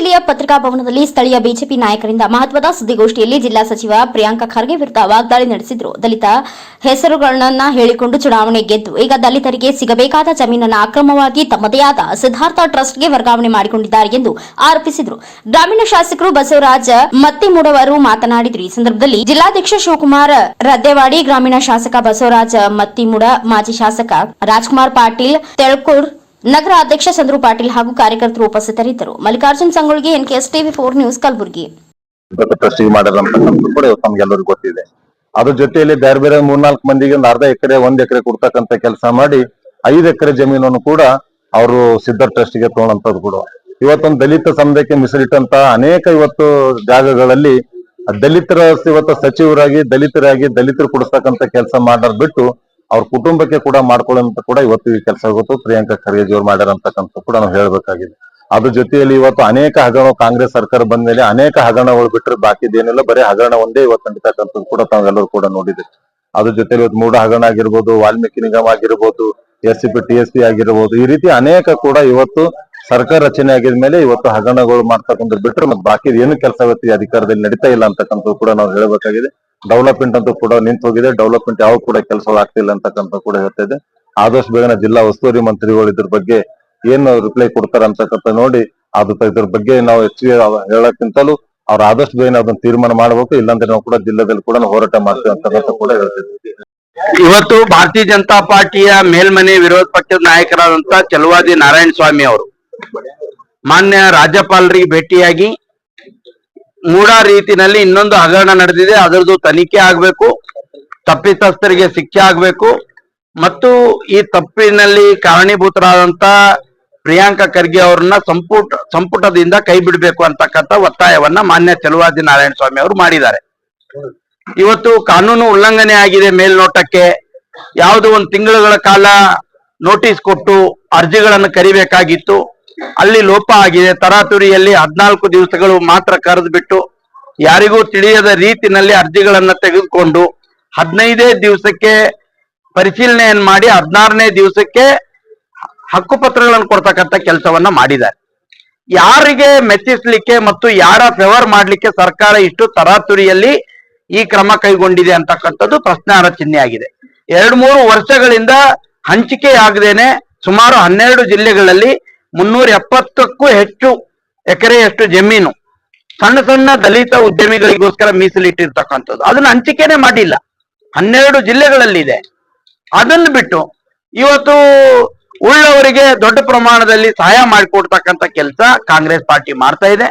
ಜಿಲ್ಲೆಯ ಪತ್ರಿಕಾ ಭವನದಲ್ಲಿ ಸ್ಥಳೀಯ ಬಿಜೆಪಿ ನಾಯಕರಿಂದ ಮಹತ್ವದ ಸುದ್ದಿಗೋಷ್ಠಿಯಲ್ಲಿ ಜಿಲ್ಲಾ ಸಚಿವ ಪ್ರಿಯಾಂಕ ಖರ್ಗೆ ವಿರುದ್ಧ ವಾಗ್ದಾಳಿ ನಡೆಸಿದ್ರು. ದಲಿತ ಹೆಸರುಗಳನ್ನ ಹೇಳಿಕೊಂಡು ಚುನಾವಣೆ ಗೆದ್ದು, ಈಗ ದಲಿತರಿಗೆ ಸಿಗಬೇಕಾದ ಜಮೀನನ್ನು ಅಕ್ರಮವಾಗಿ ತಮ್ಮದೇ ಆದ ಸಿದ್ಧಾರ್ಥ ಟ್ರಸ್ಟ್ಗೆ ವರ್ಗಾವಣೆ ಮಾಡಿಕೊಂಡಿದ್ದಾರೆ ಎಂದು ಆರೋಪಿಸಿದ್ರು. ಗ್ರಾಮೀಣ ಶಾಸಕರು ಬಸವರಾಜ ಮತ್ತಿಮೂಡವರು ಮಾತನಾಡಿದರು. ಈ ಸಂದರ್ಭದಲ್ಲಿ ಜಿಲ್ಲಾಧ್ಯಕ್ಷ ಶಿವಕುಮಾರ್ ರದ್ದೇವಾಡಿ, ಗ್ರಾಮೀಣ ಶಾಸಕ ಬಸವರಾಜ ಮತ್ತಿಮೂಡ ಮಾಜಿ ಶಾಸಕ ರಾಜ್ಕುಮಾರ್ ಪಾಟೀಲ್, ತೆಳ್ಕೂರ್ ನಗರ ಅಧ್ಯಕ್ಷ ಚಂದ್ರು ಪಾಟೀಲ್ ಹಾಗೂ ಕಾರ್ಯಕರ್ತರು ಉಪಸ್ಥಿತರಿದ್ದರು. Mallikarjun N KS TV four news Kalaburagi. ಗೊತ್ತಿದೆ. ಅದ್ರ ಜೊತೆಯಲ್ಲಿ ಬೇರೆ ಬೇರೆ ಮೂರ್ನಾಲ್ಕು ಮಂದಿಗೆ ಒಂದು ಅರ್ಧ ಎಕರೆ, ಒಂದ್ ಎಕರೆ ಕೊಡ್ತಕ್ಕಂತ ಕೆಲಸ ಮಾಡಿ ಐದು ಎಕರೆ ಜಮೀನನ್ನು ಕೂಡ ಅವರು ಸಿದ್ಧರ್ ಟ್ರಸ್ಟಿಗೆ ತಗೊಂಡಂತದ್ದು ಕೂಡ. ಇವತ್ತೊಂದು ದಲಿತ ಸಮುದಾಯಕ್ಕೆ ಮೀಸಲಿಟ್ಟಂತ ಅನೇಕ ಇವತ್ತು ಜಾಗಗಳಲ್ಲಿ ದಲಿತರ ಇವತ್ತು ಸಚಿವರಾಗಿ, ದಲಿತರಾಗಿ ದಲಿತರು ಕೊಡಿಸ್ತಕ್ಕಂತ ಕೆಲಸ ಮಾಡೋದ್ ಬಿಟ್ಟು ಅವ್ರ ಕುಟುಂಬಕ್ಕೆ ಕೂಡ ಮಾಡ್ಕೊಳ್ಳೋಂತ ಕೂಡ ಇವತ್ತು ಈ ಕೆಲಸ ಇವತ್ತು ಪ್ರಿಯಾಂಕಾ ಖರ್ಗೆ ಅವ್ರು ಮಾಡ್ಯಾರಂತಕ್ಕಂಥ ಕೂಡ ನಾವು ಹೇಳ್ಬೇಕಾಗಿದೆ. ಅದ್ರ ಜೊತೆಯಲ್ಲಿ ಇವತ್ತು ಅನೇಕ ಹಗರಣ ಕಾಂಗ್ರೆಸ್ ಸರ್ಕಾರ ಬಂದ ಮೇಲೆ ಅನೇಕ ಹಗರಣಗಳು ಬಿಟ್ಟರೆ ಬಾಕಿದೇನಿಲ್ಲ ಬರೀ ಹಗರಣ ಒಂದೇ ಇವತ್ತು ನಡೀತಕ್ಕಂಥದ್ದು ಕೂಡ ತಾವೆಲ್ಲರೂ ಕೂಡ ನೋಡಿದೆ ಅದ್ರ ಜೊತೆಲಿ ಇವತ್ತು ಮೂಡ ಹಗರಣ ಆಗಿರ್ಬೋದು, ವಾಲ್ಮೀಕಿ ನಿಗಮ ಆಗಿರ್ಬೋದು S C P, T S P ಆಗಿರ್ಬೋದು, ಈ ರೀತಿ ಅನೇಕ ಕೂಡ ಇವತ್ತು ಸರ್ಕಾರ ರಚನೆ ಆಗಿದ ಮೇಲೆ ಇವತ್ತು ಹಗರಣಗಳು ಮಾಡ್ತಕ್ಕಂಥ ಬಿಟ್ರೆ ಮತ್ತೆ ಬಾಕಿ ಏನು ಕೆಲಸ ಇವತ್ತು ಅಧಿಕಾರದಲ್ಲಿ ನಡೀತಾ ಇಲ್ಲ ಅಂತಕ್ಕಂಥದ್ದು ಕೂಡ ನಾವು ಹೇಳಬೇಕಾಗಿದೆ. ಡೆವಲಪ್ಮೆಂಟ್ ಅಂತೂ ಕೂಡ ನಿಂತು ಹೋಗಿದೆ ಡೆವಲಪ್ಮೆಂಟ್ ಯಾವ ಕೂಡ ಕೆಲಸ ಆಗ್ತಿಲ್ಲ ಅಂತಕ್ಕಂಥ ಕೂಡ ಹೇಳ್ತಿದೆ ಆದಷ್ಟು ಬೇಗನೆ ಜಿಲ್ಲಾ ಉಸ್ತುವಾರಿ ಮಂತ್ರಿಗಳು ಇದ್ರ ಬಗ್ಗೆ ಏನು ರಿಪ್ಲೈ ಕೊಡ್ತಾರೆ ಅಂತಕ್ಕಂಥ ನೋಡಿ, ಅದು ಇದ್ರ ಬಗ್ಗೆ ನಾವು ಹೆಚ್ಚಿಗೆ ಹೇಳಕ್ಕಿಂತಲೂ ಅವ್ರು ಆದಷ್ಟು ಬೇಗನೆ ಅದನ್ನ ತೀರ್ಮಾನ ಮಾಡಬೇಕು. ಇಲ್ಲಾಂದ್ರೆ ನಾವು ಕೂಡ ಜಿಲ್ಲೆದಲ್ಲಿ ಕೂಡ ಹೋರಾಟ ಮಾಡ್ತೇವೆ ಅಂತಕ್ಕಂಥ ಕೂಡ ಹೇಳ್ತಿದ್ವಿ ಇವತ್ತು ಭಾರತೀಯ ಜನತಾ ಪಾರ್ಟಿಯ ಮೇಲ್ಮನೆ ವಿರೋಧ ಪಕ್ಷದ ನಾಯಕರಾದಂತ ಚಲುವಾದಿ ನಾರಾಯಣ ಸ್ವಾಮಿ ಅವರು ಮಾನ್ಯ ರಾಜ್ಯಪಾಲರಿಗೆ ಭೇಟಿಯಾಗಿ ಮೂಢ ರೀತಿನಲ್ಲಿ ಇನ್ನೊಂದು ಹಗರಣ ನಡೆದಿದೆ. ಅದರದ್ದು ತನಿಖೆ ಆಗ್ಬೇಕು. ತಪ್ಪಿತಸ್ಥರಿಗೆ ಶಿಕ್ಷೆ ಆಗ್ಬೇಕು. ಮತ್ತು ಈ ತಪ್ಪಿನಲ್ಲಿ ಕಾರಣೀಭೂತರಾದಂತ ಪ್ರಿಯಾಂಕಾ ಖರ್ಗೆ ಅವರನ್ನ ಸಂಪುಟ, ಸಂಪುಟದಿಂದ ಕೈ ಬಿಡಬೇಕು ಅಂತಕ್ಕಂಥ ಒತ್ತಾಯವನ್ನ ಮಾನ್ಯ ಚಲುವಾದಿ ನಾರಾಯಣ ಸ್ವಾಮಿ ಅವರು ಮಾಡಿದ್ದಾರೆ. ಇವತ್ತು ಕಾನೂನು ಉಲ್ಲಂಘನೆ ಆಗಿದೆ ಮೇಲ್ನೋಟಕ್ಕೆ. ಯಾವುದೋ ಒಂದು ತಿಂಗಳುಗಳ ಕಾಲ ನೋಟಿಸ್ ಕೊಟ್ಟು ಅರ್ಜಿಗಳನ್ನು ಕರಿಬೇಕಾಗಿತ್ತು. ಅಲ್ಲಿ ಲೋಪ ಆಗಿದೆ. ತರಾತುರಿಯಲ್ಲಿ ಹದಿನಾಲ್ಕು ದಿವಸಗಳು ಮಾತ್ರ ಕರೆದು ಬಿಟ್ಟು ಯಾರಿಗೂ ತಿಳಿಯದ ರೀತಿನಲ್ಲಿ ಅರ್ಜಿಗಳನ್ನ ತೆಗೆದುಕೊಂಡು ಹದಿನೈದೇ ದಿವಸಕ್ಕೆ ಪರಿಶೀಲನೆಯನ್ನು ಮಾಡಿ ಹದಿನಾರನೇ ದಿವಸಕ್ಕೆ ಹಕ್ಕುಪತ್ರಗಳನ್ನು ಕೊಡ್ತಕ್ಕಂಥ ಕೆಲಸವನ್ನ ಮಾಡಿದ್ದಾರೆ. ಯಾರಿಗೆ ಮೆಚ್ಚಿಸ್ಲಿಕ್ಕೆ ಮತ್ತು ಯಾರ ಫೇವರ್ ಮಾಡ್ಲಿಕ್ಕೆ ಸರ್ಕಾರ ಇಷ್ಟು ತರಾತುರಿಯಲ್ಲಿ ಈ ಕ್ರಮ ಕೈಗೊಂಡಿದೆ ಅಂತಕ್ಕಂಥದ್ದು ಪ್ರಶ್ನಾರ್ಹ ಚಿಹ್ನೆ ಆಗಿದೆ. ಎರಡು ಮೂರು ವರ್ಷಗಳಿಂದ ಹಂಚಿಕೆ ಆಗದೇನೆ ಸುಮಾರು ಹನ್ನೆರಡು ಜಿಲ್ಲೆಗಳಲ್ಲಿ ಮುನ್ನೂರ ಎಪ್ಪತ್ತಕ್ಕೂ ಹೆಚ್ಚು ಎಕರೆಯಷ್ಟು ಜಮೀನು ಸಣ್ಣ ಸಣ್ಣ ದಲಿತ ಉದ್ಯಮಿಗಳಿಗೋಸ್ಕರ ಮೀಸಲಿಟ್ಟಿರ್ತಕ್ಕಂಥದ್ದು. ಅದನ್ನ ಹಂಚಿಕೆನೆ ಮಾಡಿಲ್ಲ. ಹನ್ನೆರಡು ಜಿಲ್ಲೆಗಳಲ್ಲಿದೆ. ಅದನ್ನ ಬಿಟ್ಟು ಇವತ್ತು ಉಳ್ಳವರಿಗೆ ದೊಡ್ಡ ಪ್ರಮಾಣದಲ್ಲಿ ಸಹಾಯ ಮಾಡಿಕೊಡ್ತಕ್ಕಂಥ ಕೆಲಸ ಕಾಂಗ್ರೆಸ್ ಪಾರ್ಟಿ ಮಾಡ್ತಾ ಇದೆ.